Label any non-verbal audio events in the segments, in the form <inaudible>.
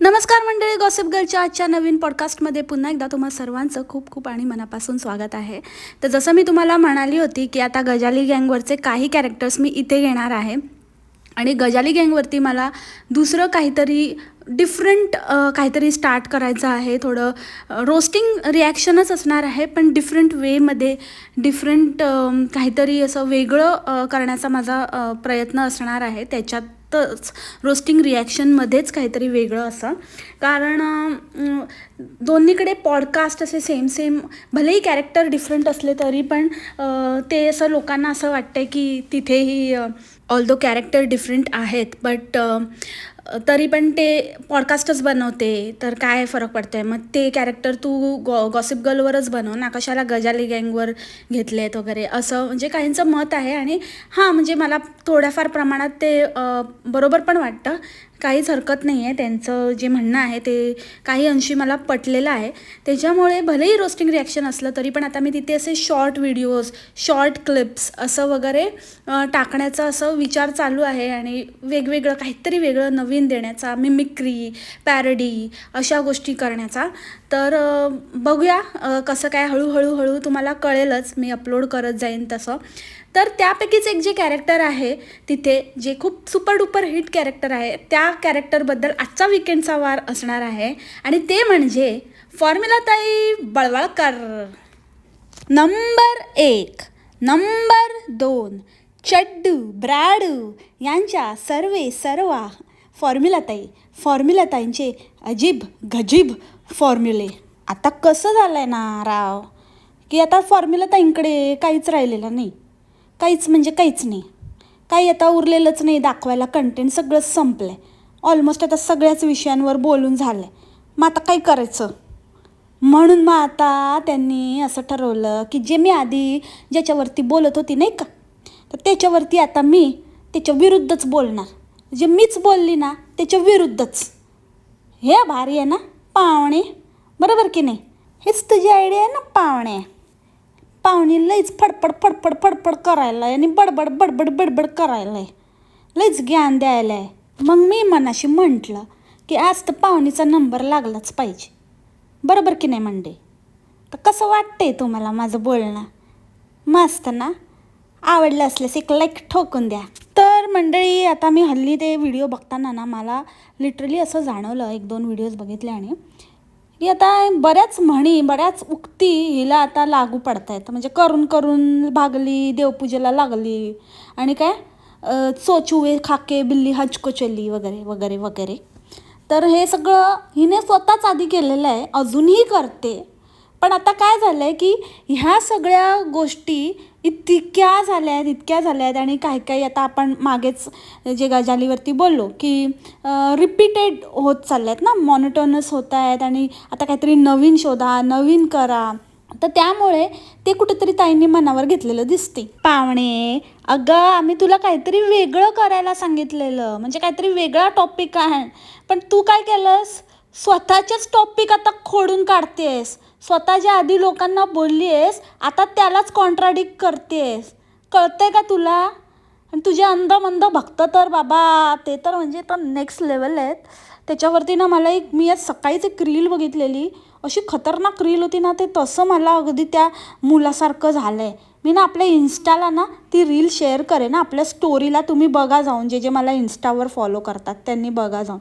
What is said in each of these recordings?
नमस्कार मंडळी गॉसिप गर्लच्या आजच्या नवीन पॉडकास्टमध्ये पुन्हा एकदा तुम्हा सर्वांचं खूप खूप आणि मनापासून स्वागत आहे. तर जसं मी तुम्हाला म्हणाली होती की आता गजाली गँगवरचे काही कॅरेक्टर्स मी इथे घेणार आहे. आणि गजाली गँगवरती मला दुसरं काहीतरी डिफरंट काहीतरी स्टार्ट करायचं आहे. थोडं रोस्टिंग रिॲक्शनच असणार आहे पण डिफरंट वेमध्ये डिफरंट काहीतरी असं वेगळं करण्याचा माझा प्रयत्न असणार आहे. त्याच्यात फक्तच रोस्टिंग रिॲक्शनमध्येच काहीतरी वेगळं असं. कारण दोन्हीकडे पॉडकास्ट असे सेम सेम भलेही कॅरेक्टर डिफरंट असले तरी पण ते असं लोकांना असं वाटतं की तिथेही ऑल दो कॅरेक्टर डिफरंट आहेत बट तरी पण ते पॉडकास्टच बनवते तर काय फरक पडतोय? मग ते कॅरेक्टर तू गॉ गॉसिप गर्लवरच बनव ना कशाला गजाली गँगवर घेतलेत वगैरे? असं म्हणजे काहींचं मत आहे आणि हां म्हणजे मला थोड्याफार प्रमाणात ते बरोबर पण वाटतं. काहीच हरकत नाही आहे त्यांचं जे म्हणणं आहे ते काही अंशी मला पटलेलं आहे. त्याच्यामुळे भलेही रोस्टिंग रिॲक्शन असलं तरी पण आता मी तिथे असे शॉर्ट व्हिडिओज शॉर्ट क्लिप्स असं वगैरे टाकण्याचा असं विचार चालू आहे आणि वेगवेगळं काहीतरी वेगळं नवीन देण्याचा मिमिक्री पॅरडी अशा गोष्टी करण्याचा. तर बघूया कसं काय हळूहळू हळू तुम्हाला कळेलच. मी अपलोड करत जाईन तसं. तर त्यापैकीच एक जे कॅरेक्टर आहे तिथे जे खूप सुपर डुपर हिट कॅरेक्टर आहे त्या कॅरेक्टरबद्दल आजचा विकेंडचा वार असणार आहे. आणि ते म्हणजे फॉर्म्युलाताई बळवळकर. नंबर एक नंबर दोन चड्डू ब्राडू यांच्या सर्वे सर्वा फॉर्म्युलाताई फॉर्म्युलाताईंचे अजीब गजीब फॉर्म्युले आता कसं झालं आहे ना राव? की आता फॉर्म्युलाताईंकडे काहीच राहिलेलं नाही. काहीच म्हणजे काहीच नाही. काही आता उरलेलंच नाही दाखवायला कंटेंट सगळंच संपलं आहे ऑलमोस्ट आता सगळ्याच विषयांवर बोलून झालं आहे मग आता काय करायचं? म्हणून मग आता त्यांनी असं ठरवलं की जे मी आधी ज्याच्यावरती बोलत होती नाही का तर त्याच्यावरती आता मी त्याच्या विरुद्धच बोलणार. जे मीच बोलली ना त्याच्या विरुद्धच. हे भारी आहे ना पाहुणे? बरोबर की नाही? हेच तुझी आयडिया आहे ना पाहुणे? पाहुणी लईच फडफड फडफड फडफड करायला आणि बडबड बडबड बडबड करायला लईच ज्ञान द्यायला आहे मग मी मनाशी म्हटलं की आज तर पाहुणीचा नंबर लागलाच पाहिजे. बरोबर की नाही म्हणते तर कसं वाटतंय तुम्हाला माझं बोलणं? मस्त ना? आवडलं असल्यास एक लाईक ठोकून द्या. तर मंडळी आता मी हल्ली ते व्हिडिओ बघताना ना मला लिटरली असं जाणवलं एक दोन व्हिडिओज बघितले ही आता बऱ्याच म्हणी बऱ्याच उक्ती हिला आता लागू पडत आहेत म्हणजे करून करून भागली देवपूजेला लागली आणि काय चोचुवे खाके बिल्ली हचको वगैरे वगैरे वगैरे. तर हे सगळं हिने स्वतःच आधी केलेलं आहे. अजूनही करते. पण आता काय झालं आहे की ह्या सगळ्या गोष्टी इतक्या झाल्या आहेत इतक्या झाल्या आहेत आणि काही काही आता आपण मागेच जे गजालीवरती बोललो की रिपीटेड होत चालल्या आहेत ना मॉनिटॉनस होत आहेत आणि आता काहीतरी नवीन शोधा नवीन करा. तर त्यामुळे ते कुठेतरी ताईंनी मनावर घेतलेलं दिसते. पाहुणे अगं आम्ही तुला काहीतरी वेगळं करायला सांगितलेलं म्हणजे काहीतरी वेगळा टॉपिक आहे. पण तू काय केलंस? स्वतःचेच टॉपिक आता खोडून काढतेस. स्वतःच्या आधी लोकांना बोलली आहेस आता त्यालाच कॉन्ट्राडिक्ट करतेस. कळतंय का तुला? आणि तुझे अंधमंद भक्त तर बाबा ते तर म्हणजे तर नेक्स्ट लेवल आहेत. त्याच्यावरती ना मला एक मी आज सकाळीच एक रील बघितलेली. अशी खतरनाक रील होती ना ते तसं मला अगदी त्या मुलासारखं झालं आहे मी ना आपल्या इन्स्टाला ना ती रील शेअर करेन. ना आपल्या स्टोरीला तुम्ही बघा जाऊन जे जे मला इन्स्टावर फॉलो करतात त्यांनी बघा जाऊन.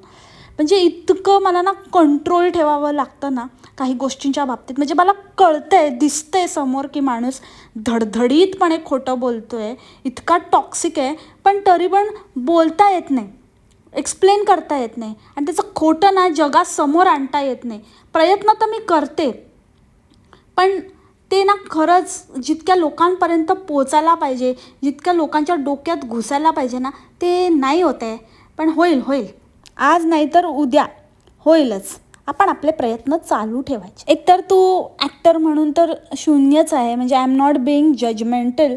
म्हणजे इतकं मला ना कंट्रोल ठेवावं लागतं ना काही गोष्टींच्या बाबतीत. म्हणजे मला कळतं आहे दिसतं आहे समोर की माणूस धडधडीतपणे खोटं बोलतो आहे इतका टॉक्सिक आहे पण तरी पण बोलता येत नाही एक्सप्लेन करता येत नाही. आणि त्याचं खोटं ना जगासमोर आणता येत नाही. प्रयत्न तर मी करते पण ते ना खरंच जितक्या लोकांपर्यंत पोचायला पाहिजे जितक्या लोकांच्या डोक्यात घुसायला पाहिजे ना ते नाही होत आहे. पण होईल होईल. आज नाही तर उद्या. होईलच. आपण आपले प्रयत्न चालू ठेवायचे. एकतर तू ॲक्टर म्हणून तर शून्यच आहे. म्हणजे I am not being judgemental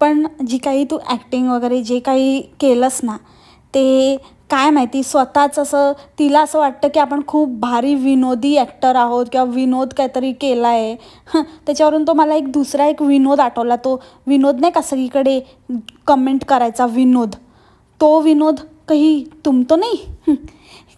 पण जी काही तू ॲक्टिंग वगैरे जे काही केलंस ना ते काय माहिती स्वतःच असं तिला असं वाटतं की आपण खूप भारी विनोदी ॲक्टर आहोत किंवा विनोद काहीतरी केला आहे त्याच्यावरून तो मला एक दुसरा एक विनोद आठवला. तो विनोद नाही का सगळीकडे कमेंट करायचा विनोद. तो विनोद काही तुमतो नाही.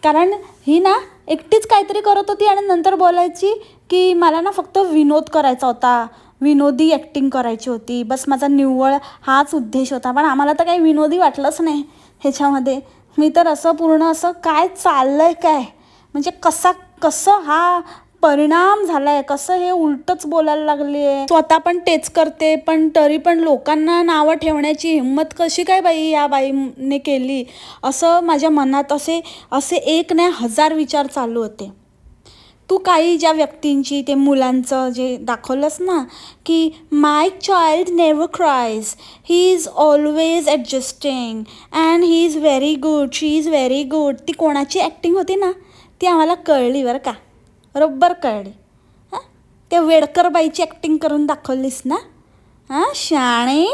कारण ही ना एकटीच काहीतरी करत होती आणि नंतर बोलायची की मला ना फक्त विनोद करायचा होता. विनोदी ॲक्टिंग करायची होती. बस माझा निव्वळ हाच उद्देश होता. पण आम्हाला तर काही विनोदी वाटलंच नाही ह्याच्यामध्ये. मी तर असं पूर्ण असं काय चाललं आहे काय? म्हणजे कसा कसं हा परिणाम झालाय. कसं हे उलटच बोलायला लागली आहे स्वतः पण तेच करते पण तरी पण लोकांना नावं ठेवण्याची हिंमत कशी काय बाई या बाईने केली? असं माझ्या मनात असे असे एक नाही हजार विचार चालू होते. तू काही ज्या व्यक्तींची ते मुलांचं जे दाखवलंस ना की my child never cries he is always adjusting and he is very good she is very good ती कोणाची ॲक्टिंग होती ना? ती आम्हाला कळली बरं का. रब्बर कळली. हां? त्या वेडकर बाईची ॲक्टिंग करून दाखवलीस ना? हां शाणे?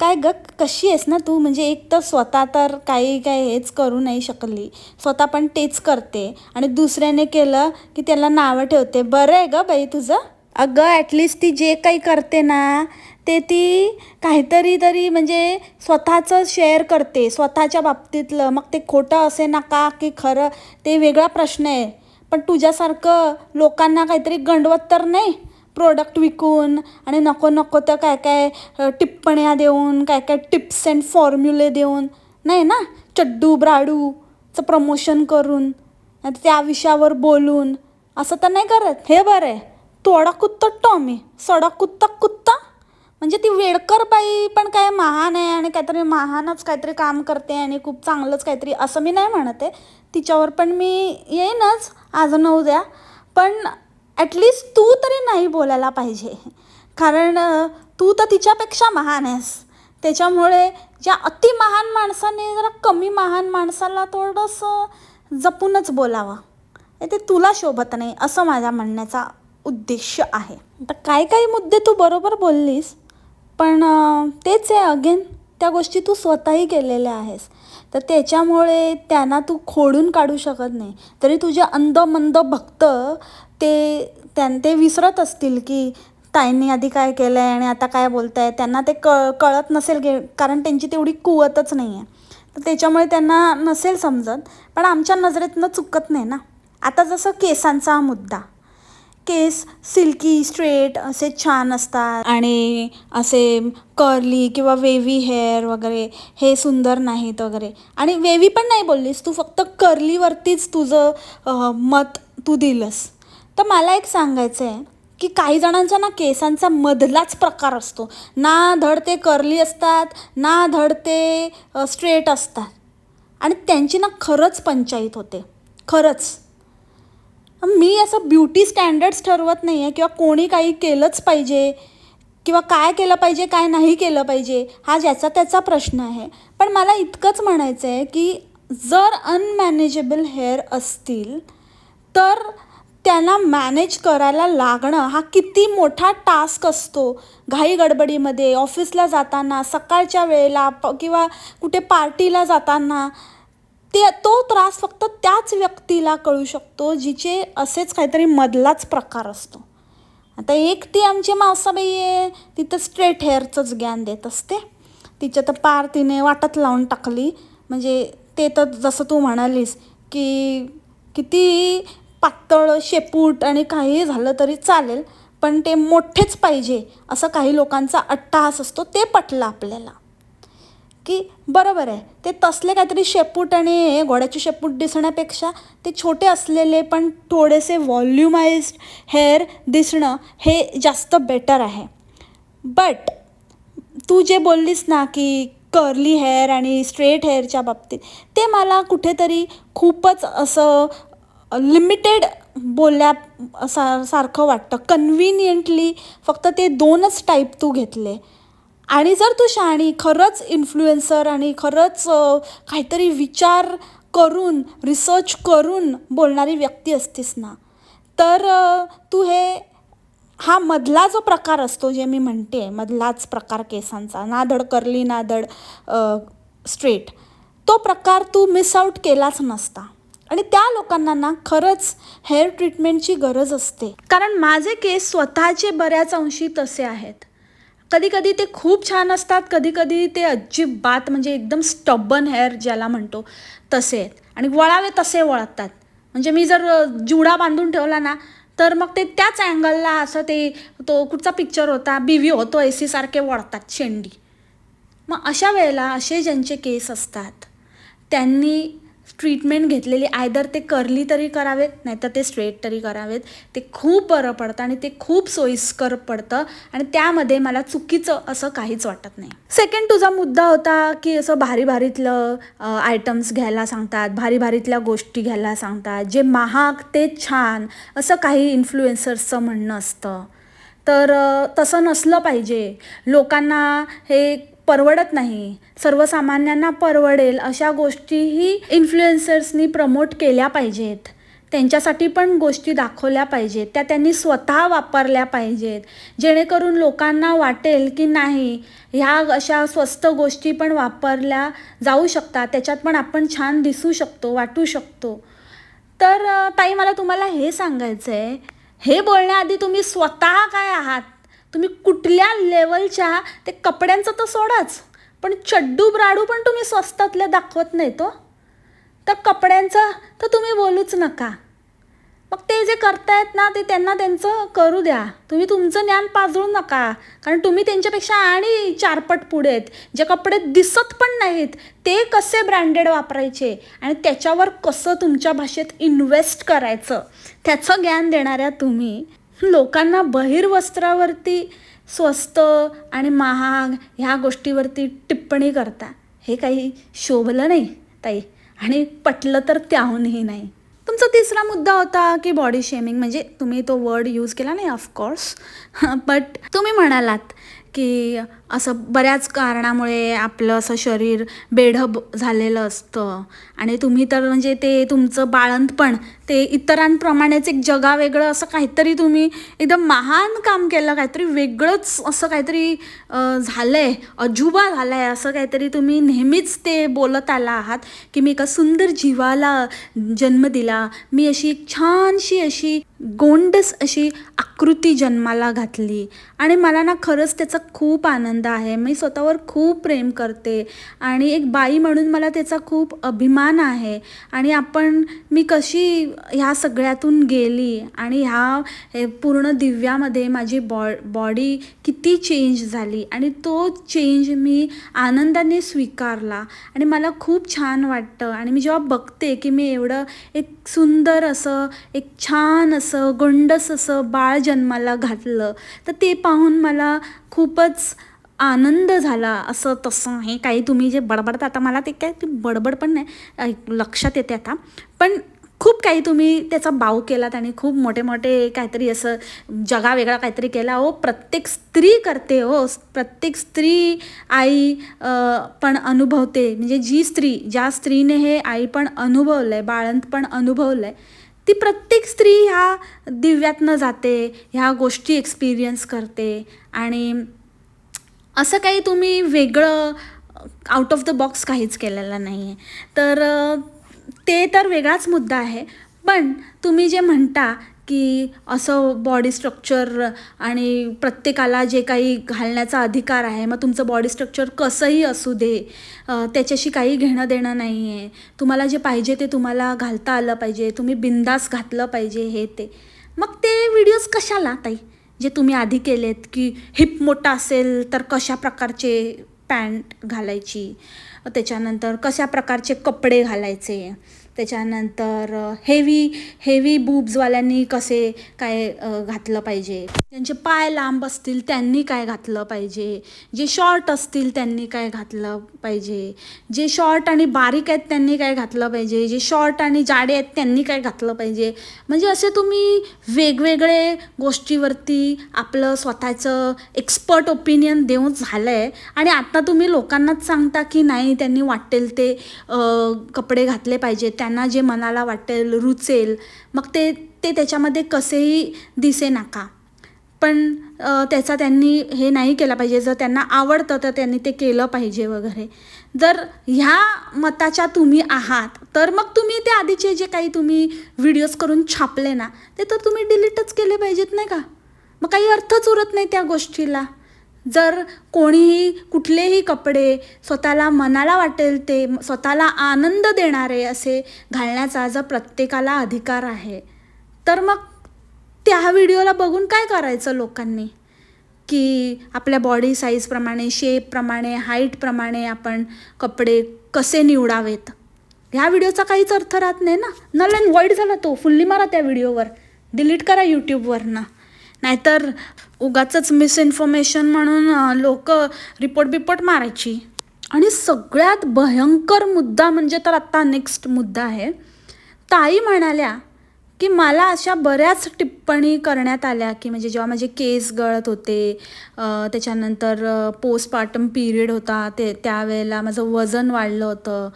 काय ग कशी आहेस ना तू? म्हणजे एक तर स्वतः तर काही काय हेच करू नाही शकली. स्वतः पण तेच करते. आणि दुसऱ्याने केलं की त्याला नावं ठेवते. बरं आहे ग बाई तुझं? अगं ॲटलिस्ट ती जे काही करते ना ते ती काहीतरी तरी म्हणजे स्वतःचं शेअर करते. स्वतःच्या बाबतीतलं. मग ते खोटं असे ना का की खरं. ते वेगळा प्रश्न आहे. पण तुझ्यासारखं लोकांना काहीतरी गंडवत तर नाही? प्रोडक्ट विकून आणि नको नको तर काय काय टिप्पण्या देऊन काय काय टिप्स अँड फॉर्म्युले देऊन नाही ना? चड्डू ब्राडूचं प्रमोशन करून त्या विषयावर बोलून असं तर नाही करत? हे बरं आहे. तोडा कुत्ता टॉमी सडा कुत्ता कुत्ता. म्हणजे ती वेडकर बाई पण काय महान आहे आणि काहीतरी महानच काहीतरी काम करते आणि खूप चांगलंच काहीतरी असं मी नाही म्हणत आहे. तिच्यावर. पण मी येईनच आज न उद्या. पण ॲटलिस्ट तू तरी नाही बोलायला पाहिजे. कारण तू तर तिच्यापेक्षा महान आहेस. त्याच्यामुळे ज्या अति महान माणसाने जरा कमी महान माणसाला थोडंसं जपूनच बोलावं. ते तुला शोभत नाही असं माझ्या म्हणण्याचा उद्देश आहे. आता काय काही मुद्दे तू बरोबर बोललीस. पण तेच आहे अगेन. त्या गोष्टी तू स्वतःही केलेल्या आहेस. तर त्याच्यामुळे त्यांना तू खोडून काढू शकत नाही. तरी तुझे अंध मंद भक्त ते त्यां ते विसरत असतील की ताईंनी आधी काय केलं आहे आणि आता काय बोलत आहे त्यांना ते कळ कळत नसेल गे कारण त्यांची तेवढी कुवतच नाही आहे तर त्याच्यामुळे त्यांना नसेल समजत. पण आमच्या नजरेतनं चुकत नाही ना. आता जसं केसांचा मुद्दा. केस सिल्की स्ट्रेट असे छान असतात. आणि असे कर्ली किंवा वेवी हेअर वगैरे हे सुंदर नाहीत वगैरे. आणि वेवी पण नाही बोललीस तू फक्त कर्लीवरतीच तुझं मत तू दिलंस. तर मला एक सांगायचं आहे की काही जणांचा ना केसांचा मधलाच प्रकार असतो. ना धड ते कर्ली असतात ना धड ते स्ट्रेट असतात. आणि त्यांची ना खरंच पंचायत होते. खरंच. मी असं ब्युटी स्टँडर्ड्स ठरवत नाही आहे किंवा कोणी काही केलंच पाहिजे किंवा काय केलं पाहिजे काय नाही केलं पाहिजे हा ज्याचा त्याचा प्रश्न आहे. पण मला इतकंच म्हणायचं आहे की जर अनमॅनेजेबल हेअर असतील तर त्यांना मॅनेज करायला लागणं हा किती मोठा टास्क असतो. घाई गडबडीमध्ये ऑफिसला जाताना सकाळच्या वेळेला प किंवा कुठे पार्टीला जाताना ते तो त्रास फक्त त्याच व्यक्तीला कळू शकतो जिचे असेच काहीतरी मधलाच प्रकार असतो. आता एक ती आमची मावसाबाई आहे ती तर स्ट्रेट हेअरचंच ज्ञान देत असते. तिच्या तर पार तिने वाटत लावून टाकली. म्हणजे ते तर जसं तू म्हणालीस की किती पातळ शेपूट आणि काही झालं तरी चालेल पण ते मोठेच पाहिजे असं काही लोकांचा अट्टहास असतो ते पटलं आपल्याला. की बरोबर आहे. ते तसले काहीतरी शेपूट आणि हे घोड्याचे शेपूट दिसण्यापेक्षा ते छोटे असलेले पण थोडेसे व्हॉल्युमाइज्ड हेअर दिसणं हे जास्त बेटर आहे. बट तू जे बोललीस ना की कर्ली हेअर आणि स्ट्रेट हेअरच्या बाबतीत ते मला कुठेतरी खूपच असं लिमिटेड बोलल्या सा सारखं वाटतं. कन्व्हिनियंटली फक्त ते दोनच टाईप तू घेतले. आणि जर तू शहाणी खरंच इन्फ्लुएन्सर आणि खरंच काहीतरी विचार करून रिसर्च करून बोलणारी व्यक्ती असतीस ना तर तू हे हा मधला जो प्रकार असतो जे मी म्हणते मधलाच प्रकार केसांचा नादड करली ना स्ट्रेट तो प्रकार तू मिस आऊट केलाच नसता. आणि त्या लोकांना ना खरंच हेअर ट्रीटमेंटची गरज असते. कारण माझे केस स्वतःचे बऱ्याच अंशी तसे आहेत. कधी कधी ते खूप छान असतात कधी कधी ते अजिबात म्हणजे एकदम स्टबन हेअर ज्याला म्हणतो तसे आहेत. आणि वळावे तसे वळतात. म्हणजे मी जर जुडा बांधून ठेवला ना तर मग ते त्याच अँगलला असं ते तो कुठचा पिक्चर होता बीवी होतो ए सारखे वळतात शेंडी. मग अशा वेळेला असे ज्यांचे केस असतात त्यांनी ट्रीटमेंट घेतलेली आयदर ते करली तरी करावेत नाहीतर ते स्ट्रेट तरी करावेत. ते खूप बरं पडतं आणि ते खूप सोयीस्कर पडतं आणि त्यामध्ये मला चुकीचं असं काहीच वाटत नाही. सेकंड तुझा मुद्दा होता की असं भारी भारीतलं आयटम्स घ्यायला सांगतात भारी भारीतल्या गोष्टी घ्यायला सांगतात जे महाग ते छान असं काही इन्फ्लुएन्सर्सचं म्हणणं असतं. तर तसं नसलं पाहिजे. लोकांना हे परवडत नाही. सर्वसामान्यांना परवडेल अशा गोष्टीही इन्फ्लुएन्सर्सनी प्रमोट केल्या पाहिजेत. त्यांच्यासाठी पण गोष्टी दाखवल्या पाहिजेत. त्या त्यांनी स्वतः वापरल्या पाहिजेत. जेणेकरून लोकांना वाटेल की नाही ह्या अशा स्वस्त गोष्टी पण वापरल्या जाऊ शकतात. त्याच्यात पण आपण छान दिसू शकतो वाटू शकतो. तर ताई मला तुम्हाला हे सांगायचं आहे हे बोलण्याआधी तुम्ही स्वतः काय आहात? तुम्ही कुठल्या लेवलच्या ते कपड्यांचं तर सोडाच पण चड्डू ब्राडू पण तुम्ही स्वस्तातल्या दाखवत नाही तो हो. तर कपड्यांचं तर तुम्ही बोलूच नका. मग ते जे करतायत ना ते त्यांना त्यांचं करू द्या. तुम्ही तुमचं ज्ञान पाजळू नका. कारण तुम्ही त्यांच्यापेक्षा आणि चारपट पुढे आहेत. जे कपडे दिसत पण नाहीत ते कसे ब्रँडेड वापरायचे? आणि त्याच्यावर कसं तुमच्या भाषेत इन्व्हेस्ट करायचं? त्याचं ज्ञान देणाऱ्या तुम्ही लोकांना बहिर्वस्त्रावरती स्वस्त आणि महाग ह्या गोष्टीवरती टिप्पणी करता. हे काही शोभलं नाही ताई. आणि पटलं तर त्याहूनही नाही. तुमचा तिसरा मुद्दा होता की बॉडी शेमिंग म्हणजे तुम्ही तो वर्ड यूज केला नाही ऑफकोर्स बट <laughs> तुम्ही म्हणालात की असं बऱ्याच कारणामुळे आपलं असं शरीर बेढब झालेलं असतं. आणि तुम्ही तर म्हणजे ते तुमचं बाळंतपण ते इतरांप्रमाणेच एक जगावेगळं असं काहीतरी तुम्ही एकदम महान काम केलं काहीतरी वेगळंच असं काहीतरी झालं आहे अजुबा झालाय असं काहीतरी तुम्ही नेहमीच ते बोलत आला आहात की मी एका सुंदर जीवाला जन्म दिला. मी अशी एक छानशी अशी गोंडस अशी आकृती जन्माला घातली. आणि मला ना खरंच त्याचा खूप आनंद आहे. मी स्वतःवर खूप प्रेम करते. आणि एक बाई म्हणून मला त्याचा खूप अभिमान आहे. आणि आपण मी कशी ह्या सगळ्यातून गेली आणि ह्या पूर्ण दिव्यामध्ये माझी बॉ बॉडी किती चेंज झाली आणि तो चेंज मी आनंदाने स्वीकारला. आणि मला खूप छान वाटतं. आणि मी जेव्हा बघते की मी एवढं एक सुंदर असं एक छान असं गोंडस असं बाळ जन्माला घातलं तर ते पाहून मला खूपच आनंद झाला असं तसं हे काही तुम्ही जे बडबडता आता मला ते काय ते बडबड पण नाही. ऐक- लक्षात येते आता. पण खूप काही तुम्ही त्याचा बाव केलात आणि खूप मोठे मोठे काहीतरी असं जगा वेगळा काहीतरी केला. हो प्रत्येक स्त्री करते हो. प्रत्येक स्त्री आई पण अनुभवते. म्हणजे जी स्त्री ज्या स्त्रीने हे आई पण अनुभवलं आहे बाळंत पण अनुभवलं आहे ती प्रत्येक स्त्री ह्या दिव्यातनं जाते ह्या गोष्टी एक्सपिरियन्स करते. आणि असं काही तुम्ही वेगळं आउट ऑफ द बॉक्स काहीच केलेलं नाही आहे तर ते तर वेगळाच मुद्दा आहे पण तुम्ही जे म्हणता की असं बॉडी स्ट्रक्चर आणि प्रत्येकाला जे काही घालण्याचा अधिकार आहे मग तुमचं बॉडी स्ट्रक्चर कसंही असू दे त्याच्याशी काही घेणं देणं नाही आहे तुम्हाला जे पाहिजे ते तुम्हाला घालता आलं पाहिजे तुम्ही बिंदास घातलं पाहिजे हे ते. मग ते व्हिडिओज कशाला ताई? जे तुम्ही आधी केलेत की हिप मोठा असेल तर कशा प्रकारचे पॅन्ट घालायची? त्याच्यानंतर कशा प्रकारचे कपडे घालायचे? त्याच्यानंतर हेवी हेवी बूब्सवाल्यांनी कसे काय घातलं पाहिजे? ज्यांचे पाय लांब असतील त्यांनी काय घातलं पाहिजे? जे शॉर्ट असतील त्यांनी काय घातलं पाहिजे? जे शॉर्ट आणि बारीक आहेत त्यांनी काय घातलं पाहिजे? जे शॉर्ट आणि जाडे आहेत त्यांनी काय घातलं पाहिजे? म्हणजे असे तुम्ही वेगवेगळे गोष्टीवरती आपलं स्वतःचं एक्सपर्ट ओपिनियन देऊन झालं आहे आणि आता तुम्ही लोकांनाच सांगता की नाही त्यांनी वाटेल ते कपडे घातले पाहिजेत. त्यांना जे मनाला वाटेल रुचेल मग ते ते त्याच्यामध्ये कसेही दिसे नका. पण त्याचा त्यांनी हे नाही केलं पाहिजे. जर त्यांना आवडतं तर त्यांनी ते केलं पाहिजे वगैरे. जर ह्या मताच्या तुम्ही आहात तर मग तुम्ही ते आधीचे जे काही तुम्ही व्हिडिओज करून छापले ना ते तर तुम्ही डिलीटच केले पाहिजेत नाही का? मग काही अर्थच उरत नाही त्या गोष्टीला. जर कोणीही कुठलेही कपडे स्वतःला मनाला वाटेल ते स्वतःला आनंद देणारे असे घालण्याचा जर प्रत्येकाला अधिकार आहे. तर मग त्या व्हिडिओला बघून काय करायचं लोकांनी? की आपल्या बॉडी साईजप्रमाणे शेपप्रमाणे हाईटप्रमाणे आपण कपडे कसे निवडावेत? ह्या व्हिडिओचा काहीच अर्थ राहत नाही ना? नल अँड वाईट झाला तो. फुल्ली मारा त्या व्हिडिओवर. डिलीट करा यूट्यूबवरनं नाहीतर उगाच मिसइन्फॉर्मेशन म्हणून लोक रिपोर्ट बिपोर्ट मारायची. आणि सगळ्यात भयंकर मुद्दा म्हणजे तर आत्ता नेक्स्ट मुद्दा आहे. ताई म्हणाल्या की मला अशा बऱ्याच टिप्पणी करण्यात आल्या की म्हणजे जेव्हा माझे केस गळत होते त्याच्यानंतर पोस्टपार्टम पिरियड होता ते त्यावेळेला माझं वजन वाढलं होतं.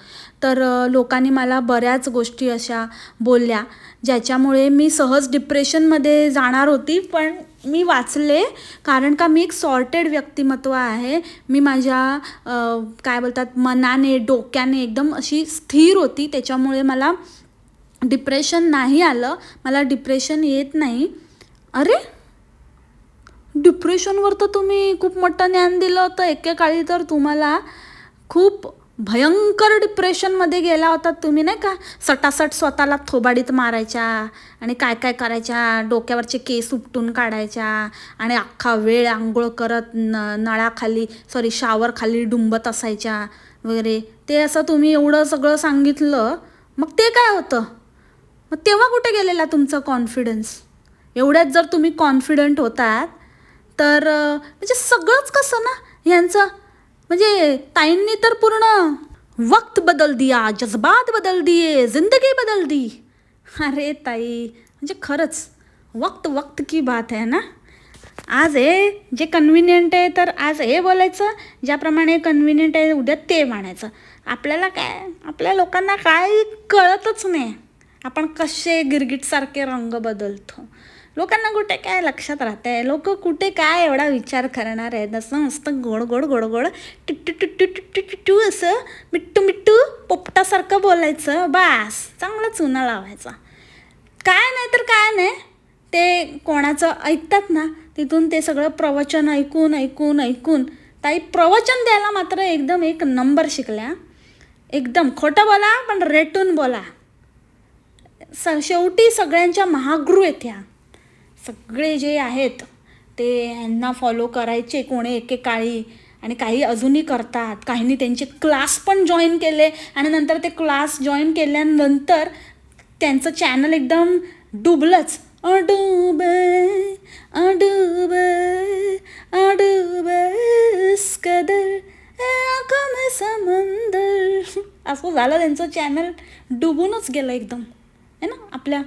तर लोकांनी मला बऱ्याच गोष्टी अशा बोलल्या ज्याच्यामुळे मी सहज डिप्रेशनमध्ये जाणार होती पण मी वाचले कारण का मी एक सॉर्टेड व्यक्तिमत्व आहे. मी माझ्या काय बोलतात मनाने डोक्याने एकदम अशी स्थिर होती. त्याच्यामुळे मला डिप्रेशन नाही आलं. मला डिप्रेशन येत नाही. अरे! डिप्रेशनवर तर तुम्ही खूप मोठं ज्ञान दिलं होतं. एकेकाळी तर तुम्हाला खूप भयंकर डिप्रेशनमध्ये गेला होता. तुम्ही नाही का सटासट स्वतःला थोबाडीत मारायच्या आणि काय काय करायच्या? डोक्यावरचे केस उपटून काढायच्या आणि अख्खा वेळ आंघोळ करत न नळाखाली सॉरी शावरखाली डुंबत असायच्या वगैरे. ते असं तुम्ही एवढं सगळं सांगितलं मग ते काय होतं? मग तेव्हा कुठे गेलेला तुमचा कॉन्फिडन्स एवढ्यात जर तुम्ही कॉन्फिडंट होतात तर म्हणजे सगळंच कसं ना? ह्यांचं म्हणजे ताईंनी तर पूर्ण वक्त बदल दिया जज्बात बदल दिये जिंदगी बदल दी. अरे ताई म्हणजे खरंच वक्त वक्त की बात आहे ना? आज हे जे कन्व्हिनियंट आहे तर आज हे बोलायचं ज्याप्रमाणे कन्व्हिनियंट आहे उद्या ते म्हणायचं. आपल्याला काय आपल्या लोकांना काय कळतच नाही. आपण कसे गिरगिटसारखे रंग बदलतो. लोकांना कुठे काय लक्षात राहत आहे लोक कुठे काय एवढा विचार करणार आहेत? असं मस्त गोड गोड गोड गोड टिट्टू टिट्टू टिट्टू टिट्टू असं मिट्टू मिट्टू पोपटासारखं बोलायचं. बास चांगला चुना लावायचा. काय नाही तर काय नाही. ते कोणाचं ऐकतात ना तिथून ते सगळं प्रवचन ऐकून ऐकून ऐकून. ताई प्रवचन द्यायला मात्र एकदम एक नंबर शिकल्या. एकदम खोटं बोला पण रेटून बोला. स शेवटी सगळ्यांच्या महागृह येत्या सगळे जे आहेत ते ह्यांना फॉलो करायचे. कोणी एकेकाळी आणि काही अजूनही करतात. काहींनी त्यांचे क्लास पण जॉईन केले आणि नंतर ते क्लास जॉईन केल्यानंतर त्यांचं चॅनल एकदम डुबलंच. अडूब अडूब अडूब कदर समंदर. असं झालं त्यांचं चॅनल डुबूनच गेलं एकदम. आहे ना? आपल्या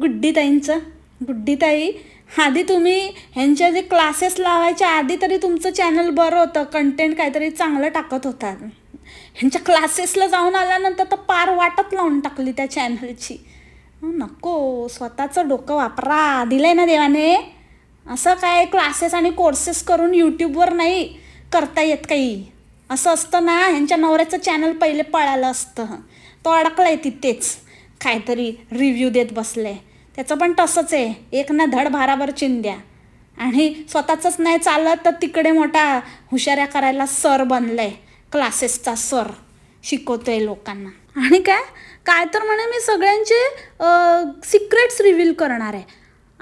गुड्डीताईंचं. गुड्डीताई आधी तुम्ही ह्यांच्या जे क्लासेस लावायच्या आधी तरी तुमचं चॅनल बरं होतं कंटेंट काहीतरी चांगलं टाकत होता. ह्यांच्या क्लासेसला जाऊन आल्यानंतर तर पार वाटत लावून टाकली त्या चॅनलची नको स्वतःचं डोकं वापरा दिलंय ना देवाने. असं काय क्लासेस आणि कोर्सेस करून यूट्यूबवर नाही करता येत काही. असं असतं ना ह्यांच्या नवऱ्याचं चॅनल पहिले पळालं असतं. तो अडकलाय तिथेच. काहीतरी रिव्ह्यू देत बसले त्याचं पण तसंच आहे. एक ना धड भाराभर चिंद्या आणि स्वतःचंच नाही चालत तर तिकडे मोठा हुशाऱ्या करायला सर बनलाय. क्लासेसचा सर शिकवतोय लोकांना. आणि काय? काय तर म्हणे मी सगळ्यांचे सिक्रेट्स रिव्हील करणार आहे.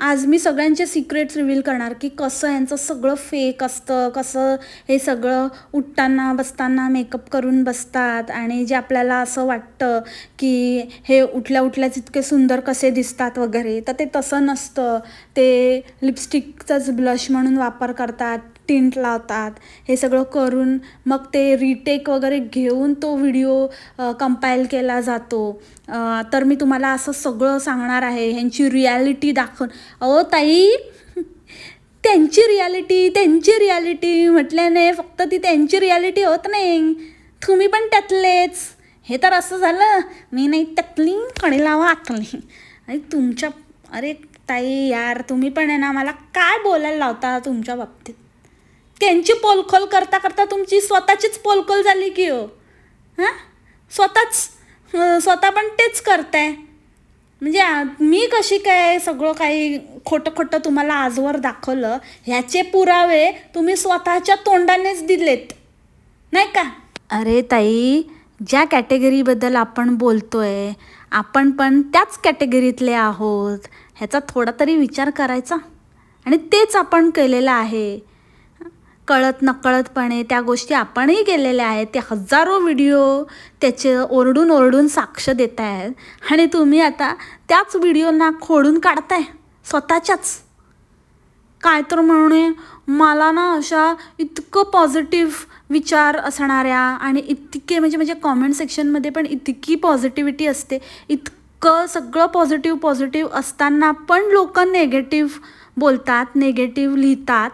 आज मी सगळ्यांचे सिक्रेट्स रिव्हील करणार की कसं यांचं सगळं फेक असतं कसं हे सगळं उठताना बसताना मेकअप करून बसतात आणि जे आपल्याला असं वाटतं की हे उठल्या उठल्याच इतके सुंदर कसे दिसतात वगैरे तर ते तसं नसतं. ते लिपस्टिकचाच ब्लश म्हणून वापर करतात. टिंट लावतात. हे सगळं करून मग ते रिटेक वगैरे घेऊन तो व्हिडिओ कंपाईल केला जातो. तर मी तुम्हाला असं सगळं सांगणार आहे. ह्यांची रियालिटी दाखवून. अहो ताई <laughs> त्यांची रियालिटी त्यांची रियालिटी म्हटल्याने फक्त ती त्यांची रियालिटी होत नाही. तुम्ही पण त्यातलेच. हे तर असं झालं. मी नाही त्यातली कणी लावा आतली. आणि तुमच्या अरे ताई यार तुम्ही पण आहे ना मला काय बोलायला लावता तुमच्या बाबतीत? त्यांची पोलखोल करता करता तुमची स्वतःचीच पोलखोल झाली की हो. हां? स्वतःच स्वतः पण तेच करताय. म्हणजे मी कशी काय सगळं काही खोटं खोटं तुम्हाला आजवर दाखवलं ह्याचे पुरावे तुम्ही स्वतःच्या तोंडानेच दिलेत. नाही का? अरे ताई ज्या कॅटेगरीबद्दल आपण बोलतोय आपण पण त्याच कॅटेगरीतले आहोत. ह्याचा थोडा तरी विचार करायचा. आणि तेच आपण केलेलं आहे. कळत नकळतपणे त्या गोष्टी आपणही केलेल्या आहेत. ते हजारो व्हिडिओ त्याचे ओरडून ओरडून साक्ष देत आहेत आणि तुम्ही आता त्याच व्हिडिओना खोडून काढताय. स्वतःच्याच. काय तर म्हणे मला ना अशा इतकं पॉझिटिव्ह विचार असणाऱ्या आणि इतके म्हणजे म्हणजे कॉमेंट सेक्शनमध्ये पण इतकी पॉझिटिव्हिटी असते. इतकं सगळं पॉझिटिव्ह पॉझिटिव्ह असताना पण लोक नेगेटिव्ह बोलतात नेगेटिव्ह लिहितात.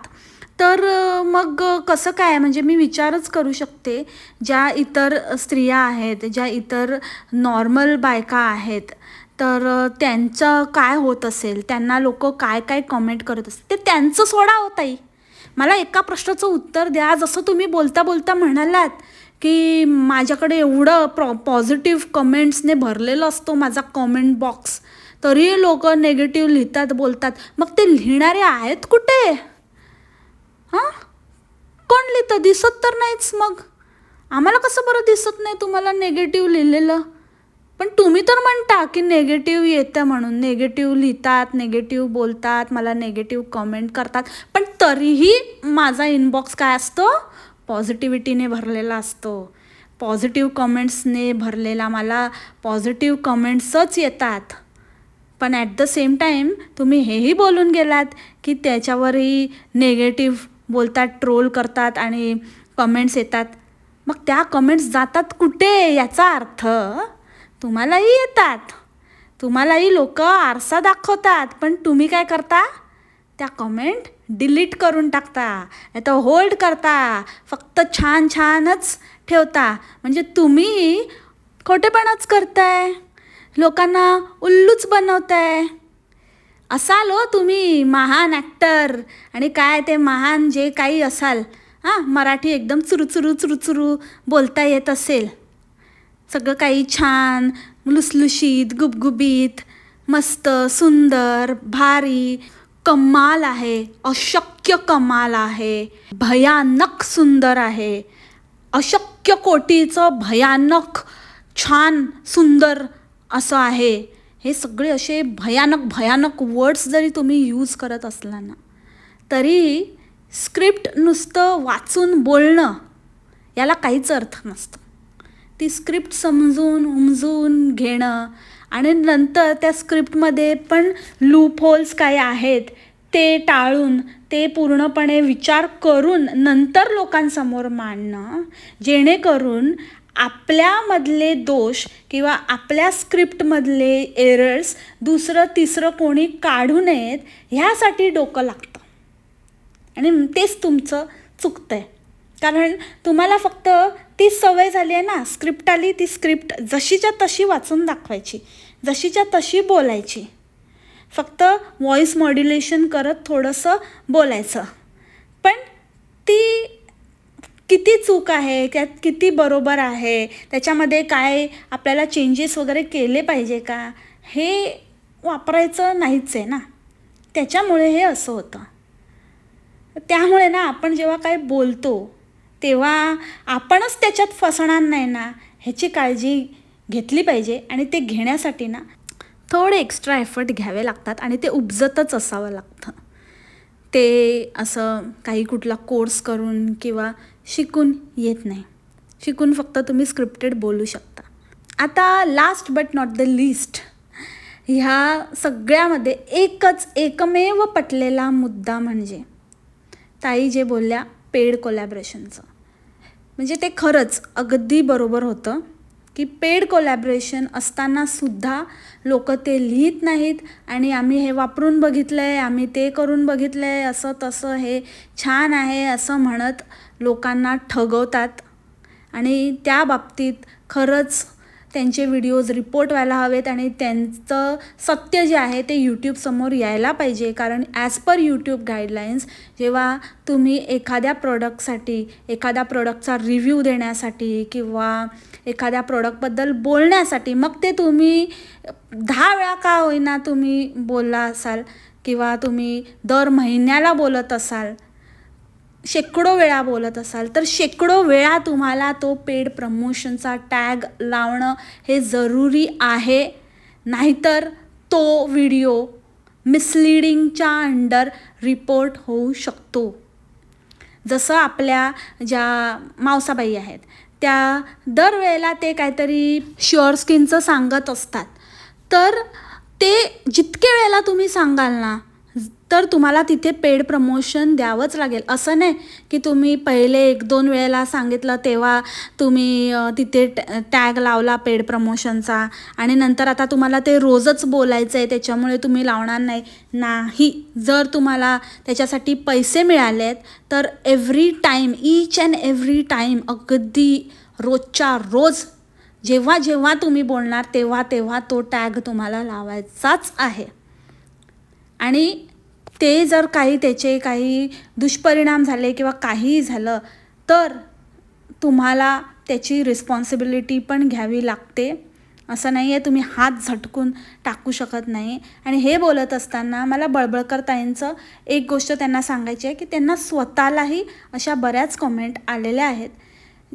तर मग कसं काय? म्हणजे मी विचारच करू शकते. ज्या इतर स्त्रिया आहेत ज्या इतर नॉर्मल बायका आहेत तर त्यांचं काय होत असेल? त्यांना लोक काय काय कमेंट करत असतील? ते त्यांचं सोडा हो ताई. मला एका प्रश्नाचं उत्तर द्या. जसं तुम्ही बोलता बोलता म्हणालात की माझ्याकडे एवढं प्रॉ पॉझिटिव्ह कमेंट्सने भरलेलं असतो माझा कॉमेंट बॉक्स तरी लोक नेगेटिव्ह लिहितात बोलतात. मग ते लिहिणारे आहेत कुठे? हां? कोण लिहितं दिसत तर नाहीच मग. आम्हाला कसं बरं दिसत नाही तुम्हाला नेगेटिव्ह लिहिलेलं? पण तुम्ही तर म्हणता की नेगेटिव्ह येतं म्हणून. नेगेटिव्ह लिहितात नेगेटिव्ह बोलतात मला नेगेटिव्ह कमेंट करतात. पण तरीही माझा इनबॉक्स काय असतो? पॉझिटिव्हिटीने भरलेला असतो. पॉझिटिव्ह कमेंट्सने भरलेला मला पॉझिटिव्ह कमेंट्सच येतात. पण ॲट द सेम टाईम तुम्ही हेही बोलून गेलात की त्याच्यावरही नेगेटिव्ह बोलतात ट्रोल करतात आणि कमेंट्स येतात. मग त्या कमेंट्स जातात कुठे याचा अर्थ? तुम्हालाही येतात. तुम्हालाही लोक आरसा दाखवतात. पण तुम्ही काय करता? त्या कमेंट डिलीट करून टाकता. नाही तर होल्ड करता. फक्त छान छानच ठेवता. म्हणजे तुम्ही खोटेपणाच करताय. लोकांना उल्लूच बनवताय. असाल हो तुम्ही महान ॲक्टर आणि काय ते महान जे काही असाल. हां मराठी एकदम चुरुचुरू चुरुचुरू बोलता येत असेल. सगळं काही छान लुसलुशीत गुबगुबीत मस्त सुंदर भारी कमाल आहे अशक्य कमाल आहे भयानक सुंदर आहे. अशक्य कोटीचं भयानक छान सुंदर असं आहे. हे सगळे असे भयानक भयानक वर्ड्स जरी तुम्ही यूज करत असला ना तरी स्क्रिप्ट नुसतं वाचून बोलणं याला काहीच अर्थ नसतो. ती स्क्रिप्ट समजून उमजून घेणं आणि नंतर त्या स्क्रिप्टमध्ये पण लूप होल्स काय आहेत ते टाळून ते पूर्णपणे विचार करून नंतर लोकांसमोर मांडणं जेणेकरून आपल्यामधले दोष किंवा आपल्या स्क्रिप्टमधले एरर्स दुसरं तिसरं कोणी काढू नयेत ह्यासाठी डोकं लागतं. आणि तेच तुमचं चुकतं आहे कारण तुम्हाला फक्त ती सवय झाली आहे ना स्क्रिप्ट आली ती स्क्रिप्ट जशीच्या तशी वाचून दाखवायची जशीच्या तशी बोलायची. फक्त व्हॉईस मॉड्युलेशन करत थोडंसं बोलायचं. पण ती किती चूक आहे त्यात किती बरोबर आहे त्याच्यामध्ये काय आपल्याला चेंजेस वगैरे केले पाहिजे का हे वापरायचं नाहीच आहे ना. त्याच्यामुळे हे असं होतं. त्यामुळे ना आपण जेव्हा काय बोलतो तेव्हा आपणच त्याच्यात फसणार नाही ना ह्याची काळजी घेतली पाहिजे आणि ते घेण्यासाठी ना थोडे एक्स्ट्रा एफर्ट घ्यावे लागतात आणि ते उपजतच असावं लागतं. ते असं काही कुठला कोर्स करून किंवा शिकून येत नाही. शिकून फक्त तुम्ही स्क्रिप्टेड बोलू शकता. आता last but not the least ह्या सगळ्यामध्ये एकच एकमेव पटलेला मुद्दा म्हणजे ताई जे बोलल्या पेड कोलॅबरेशनचं म्हणजे ते खरंच अगदी बरोबर होतं की पेड कोलॅबरेशन असतानासुद्धा लोक ते लिहित नाहीत आणि आम्ही हे वापरून बघितलं आहे आम्ही ते करून बघितलं आहे असं तसं हे छान आहे असं म्हणत लोकांना ठगवतात. आणि त्या बाबतीत खरंच त्यांचे व्हिडिओज रिपोर्ट व्हायला हवेत आणि त्यांचं सत्य जे आहे ते यूट्यूबसमोर यायला पाहिजे. कारण ॲज पर यूट्यूब गाईडलाईन्स जेव्हा तुम्ही एखाद्या प्रोडक्टसाठी एखाद्या प्रोडक्टचा रिव्ह्यू देण्यासाठी किंवा एखाद्या प्रोडक्टबद्दल बोलण्यासाठी मग ते तुम्ही दहा वेळा का होईना तुम्ही बोलला असाल? किंवा तुम्ही दर महिन्याला बोलत असाल? शेकडो वेळा बोलत असाल तर शेकडो वेळा तुम्हाला तो पेड प्रमोशनचा टॅग लावणं हे जरुरी आहे. नाहीतर तो व्हिडिओ मिसलिडिंगच्या अंडर रिपोर्ट होऊ शकतो. जसं आपल्या ज्या मावसाबाई आहेत त्या दरवेळेला ते काहीतरी शुअर स्किनचं सांगत असतात. तर ते जितके वेळेला तुम्ही सांगाल ना तर तुम्हाला तिथे पेड प्रमोशन द्यावंच लागेल. असं नाही की तुम्ही पहिले एक दोन वेळेला सांगितलं तेव्हा तुम्ही तिथे टॅग लावला पेड प्रमोशनचा आणि नंतर आता तुम्हाला ते रोजच बोलायचं आहे त्याच्यामुळे तुम्ही लावणार नाही. नाही. जर तुम्हाला त्याच्यासाठी पैसे मिळालेत तर every time each and every time अगदी रोजच्या रोज जेव्हा जेव्हा तुम्ही बोलणार तेव्हा तेव्हा तो टॅग तुम्हाला लावायचाच आहे. आणि ते जर काही त्याचे काही दुष्परिणाम झाले किंवा काहीही झालं तर तुम्हाला त्याची रिस्पॉन्सिबिलिटी पण घ्यावी लागते. असं नाही आहे तुम्ही हात झटकून टाकू शकत नाही. आणि हे बोलत असताना मला बळबळकर ताईंचं एक गोष्ट त्यांना सांगायची आहे की त्यांना स्वतःलाही अशा बऱ्याच कमेंट आलेल्या आहेत.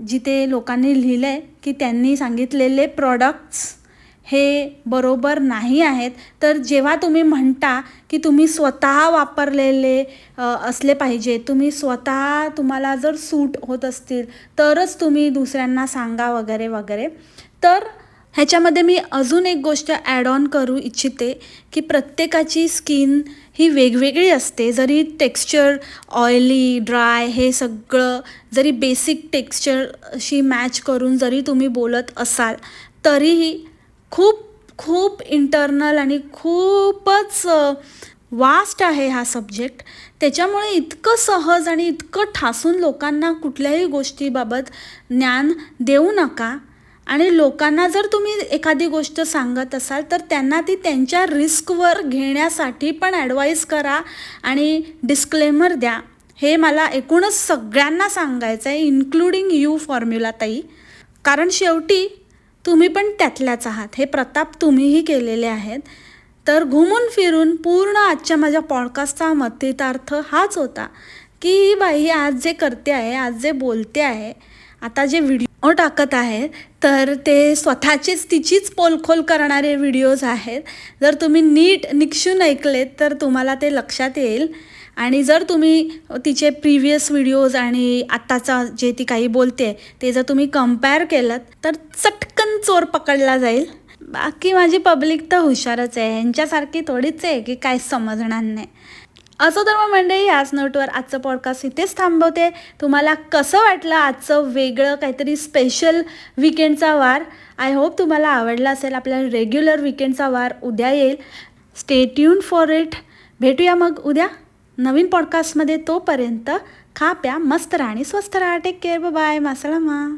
जिथे लोकांनी लिहिलं आहे की त्यांनी सांगितलेले प्रॉडक्ट्स हे बरोबर नाही आहेत. तर जेव्हा तुम्ही म्हणता की तुम्ही स्वतः वापरलेले असले पाहिजे तुम्ही स्वतः तुम्हाला जर सूट होत असतील तरच तुम्ही दुसऱ्यांना सांगा वगैरे वगैरे. तर ह्याच्यामध्ये मी अजून एक गोष्ट ॲड ऑन करू इच्छिते की प्रत्येकाची स्किन ही वेगवेगळी असते. जरी टेक्स्चर ऑइली ड्राय हे सगळं जरी बेसिक टेक्स्चरशी मॅच करून जरी तुम्ही बोलत असाल तरीही खूप खूप इंटरनल आणि खूपच वास्ट आहे हा सब्जेक्ट त्याच्यामुळे इतकं सहज आणि इतकं ठासून लोकांना कुठल्याही गोष्टीबाबत ज्ञान देऊ नका. आणि लोकांना जर तुम्ही एखादी गोष्ट सांगत असाल तर त्यांना ती त्यांच्या रिस्कवर घेण्यासाठी पण ॲडवाईस करा आणि डिस्क्लेमर द्या. हे मला एकूणच सगळ्यांना सांगायचं आहे इन्क्लुडिंग यू फॉर्म्युलाताई कारण शेवटी तुम्ही पण त्यातल्याच आहात. हे प्रताप तुम्हीही केलेले आहेत. तर घुमून फिरून पूर्ण आजच्या माझ्या पॉडकास्टचा मतितार्थ हाच होता की ही बाई आज जे करते आहे आज जे बोलते आहे आता जे व्हिडिओ टाकत आहे तर ते स्वतःचेच तिचीच पोलखोल करणारे व्हिडिओज आहेत. जर तुम्ही नीट निक्षून ऐकलेत तर तुम्हाला ते लक्षात येईल. आणि जर तुम्ही तिचे प्रिव्हियस व्हिडिओज आणि आत्ताचा जे ती काही बोलते ते जर तुम्ही कंपेअर केलं तर चटकन चोर पकडला जाईल. बाकी माझी पब्लिक तर हुशारच आहे. ह्यांच्यासारखी थोडीच आहे की काय समजणार नाही. असं तर मग मंडळी याच नोटवर आजचं पॉडकास्ट इथेच थांबवते. तुम्हाला कसं वाटलं आजचं वेगळं काहीतरी स्पेशल विकेंडचा वार? आय होप तुम्हाला आवडला असेल. आपल्या रेग्युलर विकेंडचा वार उद्या येईल. स्टे ट्यून फॉर इट भेटूया मग उद्या. नवीन पॉडकास्टमध्ये तोपर्यंत खा प्या मस्त राहा आणि स्वस्थ राहा. Take care bye मासळमा